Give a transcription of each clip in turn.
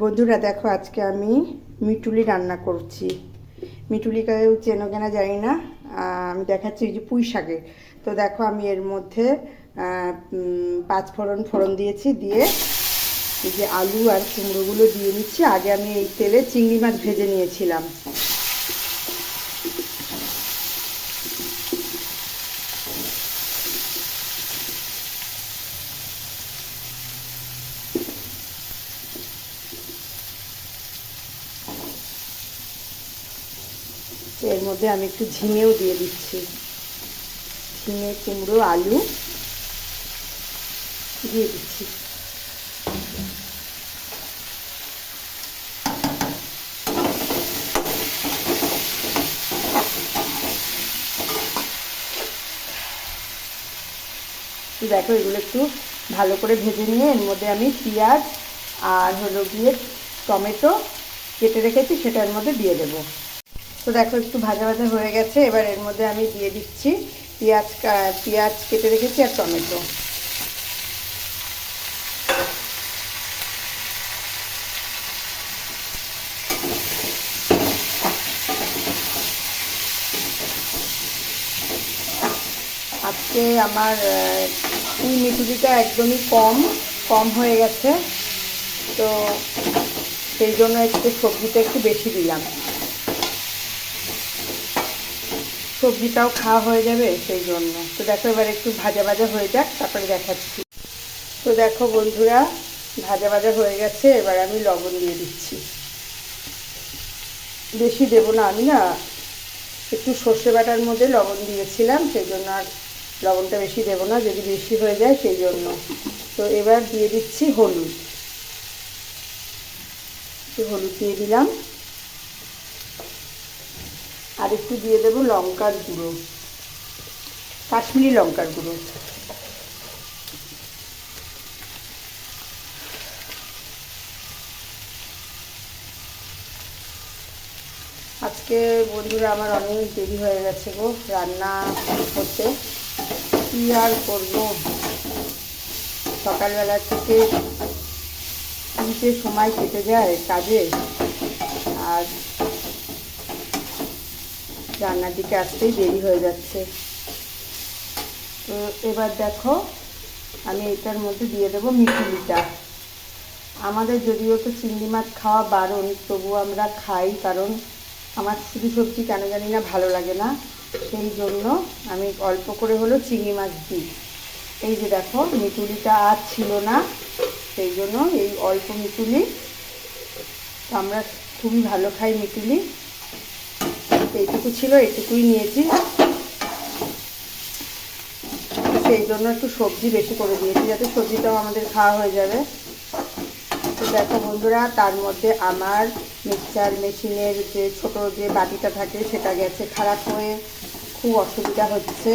বন্ধুরা, দেখো আজকে আমি মিটুলি রান্না করছি। মিটুলি মিটুলিকেও চেনো কেনা জানি না। আমি দেখাচ্ছি যে পুঁই শাকের। তো দেখো আমি এর মধ্যে পাঁচ ফোড়ন ফোড়ন দিয়েছি, দিয়ে এই যে আলু আর কুমড়োগুলো দিয়ে নিচ্ছি। আগে আমি এই তেলে চিংড়ি মাছ ভেজে নিয়েছিলাম। এর মধ্যে আমি একটু ঝিঙেও দিয়ে দিচ্ছি। ঝিঙে, কুমড়ো, আলু দিয়ে দিচ্ছি। দেখো, এগুলো একটু ভালো করে ভেজে নিয়ে এর মধ্যে আমি পেঁয়াজ আর হলো গিয়ে টমেটো কেটে রেখেছি সেটার মধ্যে দিয়ে দেবো। তো দেখো, একটু ভাজা ভাজা হয়ে গেছে। এবার এর মধ্যে আমি দিয়ে দিচ্ছি পেঁয়াজ পেঁয়াজ কেটে রেখেছি আর টমেটো। আজকে আমার পুঁই মিটুলিটা একদমই কম কম হয়ে গেছে। তো সেই জন্য একটু সবজিটা একটু বেশি দিলাম। সবজিটাও খাওয়া হয়ে যাবে সেই জন্য। তো দেখো এবার একটু ভাজা ভাজা হয়ে যাক, তারপরে দেখাচ্ছি। তো দেখো বন্ধুরা, ভাজা ভাজা হয়ে গেছে, এবার আমি লবণ দিয়ে দিচ্ছি। বেশি দেবো না আমি না, একটু সর্ষে বাটার মধ্যে লবণ দিয়েছিলাম, সেই জন্য আর লবণটা বেশি দেবো না, যদি বেশি হয়ে যায় সেই জন্য। তো এবার দিয়ে দিচ্ছি হলুদ। হলুদ দিয়ে দিলাম। আর একটু দিয়ে দেবো লঙ্কার গুঁড়ো, কাশ্মীরি লঙ্কার গুঁড়ো। আজকে বন্ধুরা আমার অনেক দেরি হয়ে গেছে গো, রান্না হতে কী আর করব? সকালবেলা থেকে তিনটে সময় কেটে যায় কাজে, আর রান্নার দিকে আসতেই দেরি হয়ে যাচ্ছে। তো এবার দেখো, আমি এটার মধ্যে দিয়ে দেবো মিঠুলিটা আমাদের যদিও তো চিংড়ি মাছ খাওয়া বারণ তবুও আমরা খাই কারণ আমার শুধু সবজি কেন জানি না ভালো লাগে না। সেই জন্য আমি অল্প করে হলেও চিংড়ি মাছ দিই। এই যে দেখো মিটুলিটা আর ছিল না, সেই জন্য এই অল্প মিটুলি আমরা খুবই ভালো খাই মিটুলি এইটুকু ছিল এইটুকুই নিয়েছি। সেই জন্য একটু সবজি বেশি করে দিয়েছি, যাতে সবজিটাও আমাদের খাওয়া হয়ে যাবে। তো দেখো বন্ধুরা, তার মধ্যে আমার মিক্সচার মেশিনের যে ছোট যে বাটিটা থাকে, সেটা গেছে খারাপ হয়ে খুব অসুবিধা হচ্ছে।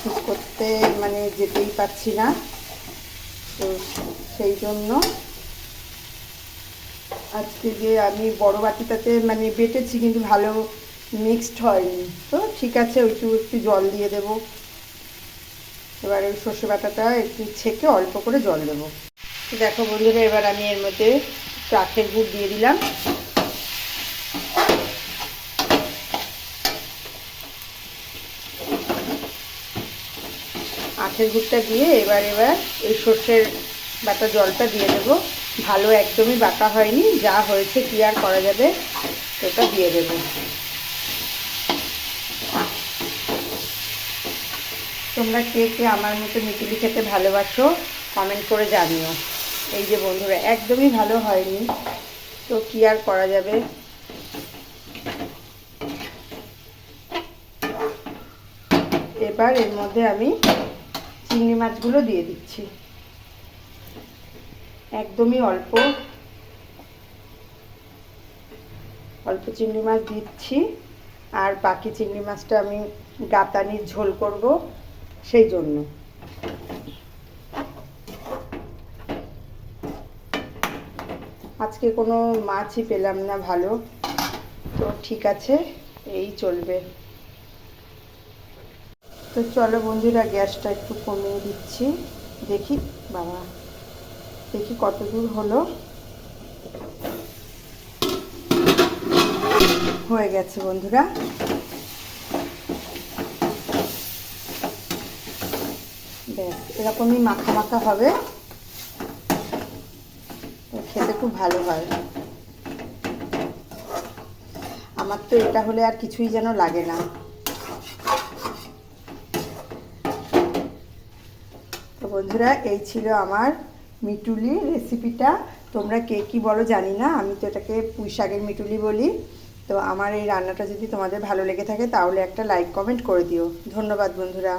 ঠিক করতে মানে যেতেই পারছি না। তো সেই জন্য আজকে যে আমি বড় বাটিটাতে মানে বেটেছি, কিন্তু ভালো মিক্সড হয়নি। তো ঠিক আছে ওইটু একটু জল দিয়ে দেব। এবার ওই সর্ষে বাটাটা একটু ছেঁকে অল্প করে জল দেবো। দেখো বন্ধুরা, এবার আমি এর মধ্যে একটু আখের গুড় দিয়ে দিলাম। আখের গুড়টা দিয়ে এবার এবার ওই সর্ষের বাটা জলটা দিয়ে দেবো। ভালো একদমই বাটা হয়নি, যা হয়েছে কি আর করা যাবে, সেটা দিয়ে দেবো। তোমরা কে কে আমার মতো মিটুলি খেতে ভালোবাসো কমেন্ট করে জানিও। এই যে বন্ধুরা, একদমই ভালো হয়নি। তো কি আর করা যাবে? এবার এর মধ্যে আমি চিংড়ি মাছগুলো দিয়ে দিচ্ছি। একদমই অল্প। অল্প চিংড়ি মাছ দিচ্ছি। আর বাকি চিংড়ি মাছটা আমি গাতানির ঝোল করব। সেই জন্য। আজকে কোনো মাছই পেলাম না ভালো। তো ঠিক আছে, এই চলবে। তো চলো বন্ধুরা, গ্যাসটা একটু কমিয়ে দিচ্ছি। দেখি, বাবা, দেখি কত দূর হলো। হয়ে গেছে বন্ধুরা। এরকমই মাখা মাখা হবে। খেতে খুব ভালো হয়। আমার তো এটা হলে আর কিছুই যেন লাগে না। তো বন্ধুরা, এই ছিল আমার মিটুলি রেসিপিটা। তোমরা কে কি বলো জানি না, আমি তো এটাকে পুঁই শাকের মিটুলি বলি। তো আমার এই রান্নাটা যদি তোমাদের ভালো লেগে থাকে, তাহলে একটা লাইক, কমেন্ট করে দিও। ধন্যবাদ বন্ধুরা।